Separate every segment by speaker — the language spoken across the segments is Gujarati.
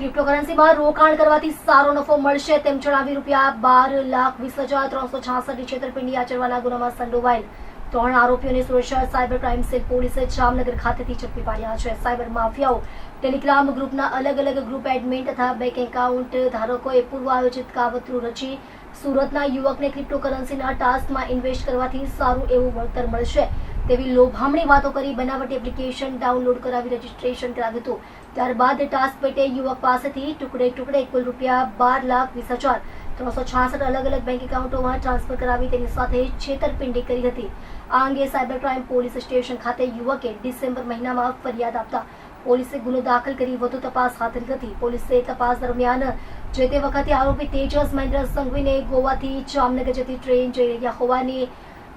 Speaker 1: ક્રિપ્ટોકરન્સીમાં રોકાણ કરવાથી સારો નફો મળશે તેમ જણાવી રૂપિયા બાર લાખ વીસ હજાર ત્રણસો છાસઠ છેતરપિંડી આચરવાના ગુનામાં સંડોવાયેલ. ત્રણ આરોપીઓને સુરક્ષા સાયબર ક્રાઇમ સેલ પોલીસે જામનગર ખાતેથી ઝડપી પાડ્યા છે. સાયબર માફિયાઓ ટેલિગ્રામ ગ્રુપના અલગ અલગ ગ્રુપ એડમિન તથા બેંક એકાઉન્ટ ધારકોએ પૂર્વ આયોજિત કાવતરું રચી સુરતના યુવકને ક્રિપ્ટોકરન્સીના ટાસ્કમાં ઇન્વેસ્ટ કરવાથી સારું એવું વળતર મળશે. તેવી લોભામણી વાતો કરી બનાવટી એપ્લિકેશન ડાઉનલોડ કરાવી રજીસ્ટ્રેશન કરાવ્યું હતું. ત્યારબાદ ટાસ્ક પેટે યુવક પાસેથી ટુકડે ટુકડે કુલ રૂપિયા બાર લાખ વીસ હજાર ત્રણસો છાસઠ અલગ અલગ બેંક એકાઉન્ટોમાં ટ્રાન્સફર કરાવી તેની સાથે છેતરપિંડી કરી હતી. આ અંગે સાયબર ક્રાઇમ પોલીસ સ્ટેશન ખાતે યુવકે ડિસેમ્બર મહિનામાં ફરિયાદ આપતા પોલીસે ગુનો દાખલ કરી વધુ તપાસ હાથ ધરી હતી. પોલીસે તપાસ દરમિયાન જે તે વખતે આરોપી તેજસ મહેન્દ્ર સંઘવીને ગોવાથી જામનગર જતી ટ્રેન જઈ રહ્યા હોવાની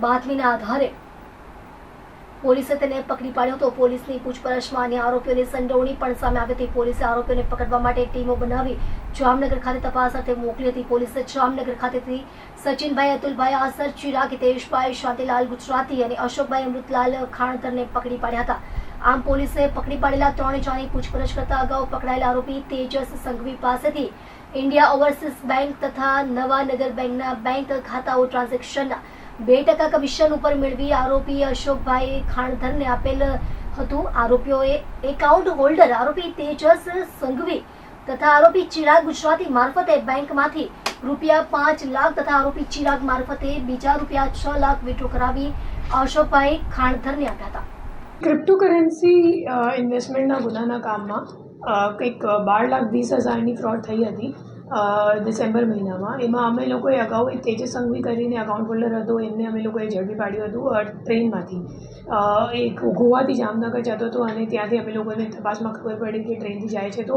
Speaker 1: બાતમીના આધારે પોલીસે તેને પકડી પાડ્યો હતો. પોલીસની પૂછપરછમાં અન્ય આરોપીઓની સંડોવણી પણ સામે આવી હતી. પોલીસે આરોપીઓને પકડવા માટે ટીમો બનાવી જામનગર ખાતે તપાસ અર્થે મોકલી હતી. પોલીસે જામનગર ખાતેથી સચિનભાઈ, અતુલભાઈ, આસર, ચિરાગ, હિતેશભાઈ, શાંતિલાલ ગુજરાતી અને અશોકભાઈ, અમૃતલાલ ખાણતરને પકડી પાડ્યા હતા. આમ પોલીસે પકડી પાડેલા ત્રણ જણાની પૂછપરછ કરતા અગાઉ પકડાયેલા આરોપી તેજસ સંઘવી પાસેથી ઇન્ડિયા ઓવરસીઝ બેંક તથા નવાનગર બેંકના બેંક ખાતાઓ ટ્રાન્ઝેક્શનના બે ટકા કમિશન ઉપર મેળવી આરોપી અશોકભાઈ ખાણધરને આપેલ હતું. આરોપીઓએ એકાઉન્ટ હોલ્ડર આરોપી તેજસ સંઘવી તથા આરોપી ચિરાગ ગુજરાતી મારફતે બેંકમાંથી રૂપિયા પાંચ લાખ તથા આરોપી ચિરાગ મારફતે બીજા રૂપિયા છ લાખ વિડ્રો કરાવી અશોકભાઈ ખાણધરને આપ્યા હતા.
Speaker 2: ક્રિપ્ટોકરન્સી ઇન્વેસ્ટમેન્ટના ગુનાના કામમાં કંઈક બાર લાખ વીસ હજારની ફ્રોડ થઈ હતી. ડિસેમ્બર મહિનામાં. એમાં અમે લોકોએ અગાઉ એક તેજસ સંઘવી કરીને અકાઉન્ટ હોલ્ડર હતો. એમને અમે લોકોએ ઝડપી પાડ્યું હતું ટ્રેનમાંથી. એક ગોવાથી જામનગર જતો હતો અને ત્યાંથી અમે લોકોને તપાસમાં ખબર પડી કે ટ્રેનથી જાય છે તો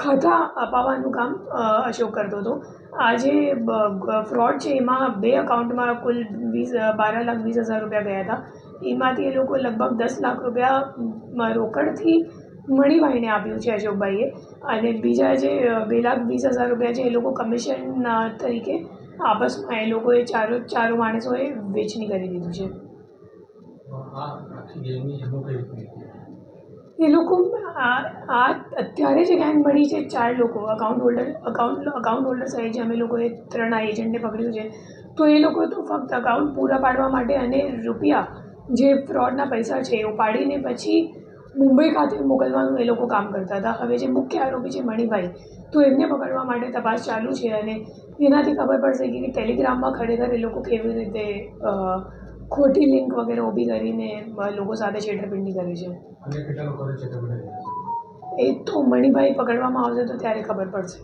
Speaker 2: ખાતા અપાવવાનું કામ અશોક કરતો હતો. આ જે ફ્રોડ છે, એમાં બે અકાઉન્ટમાં કુલ વીસ બાર લાખ વીસ હજાર રૂપિયા ગયા હતા. એમાંથી એ લોકો લગભગ દસ લાખ રૂપિયા રોકડથી મણીભાઈને આપ્યું છે અશોકભાઈએ. અને બીજા જે બે લાખ વીસ હજાર રૂપિયા છે, એ લોકો કમિશન તરીકે આપસમાં એ લોકોએ ચારો ચારો માણસોએ વેચણી કરી દીધું છે
Speaker 3: આ આખી ગેમની એનો કઈ રીતે
Speaker 2: એ લોકો આ આ અત્યારે જે ગેંગ મળી છે ચાર લોકો account holder account account holder સાહેબ જે અમે લોકોએ ત્રણ આ એજન્ટને પકડ્યું છે. તો એ લોકો તો ફક્ત અકાઉન્ટ પૂરા પાડવા માટે અને રૂપિયા જે ફ્રોડના પૈસા છે એ ઉપાડીને પછી મુંબઈ ખાતે મોકલવાનું એ લોકો કામ કરતા હતા. હવે જે મુખ્ય આરોપી છે મણિભાઈ, તો એમને પકડવા માટે તપાસ ચાલુ છે અને એનાથી ખબર પડશે કે ટેલિગ્રામમાં ખરેખર એ લોકો કેવી રીતે ખોટી લિંક વગેરે ઊભી કરીને લોકો સાથે છેતરપિંડી કરી છે. એ તો મણિભાઈ પકડવામાં આવશે તો ત્યારે ખબર પડશે.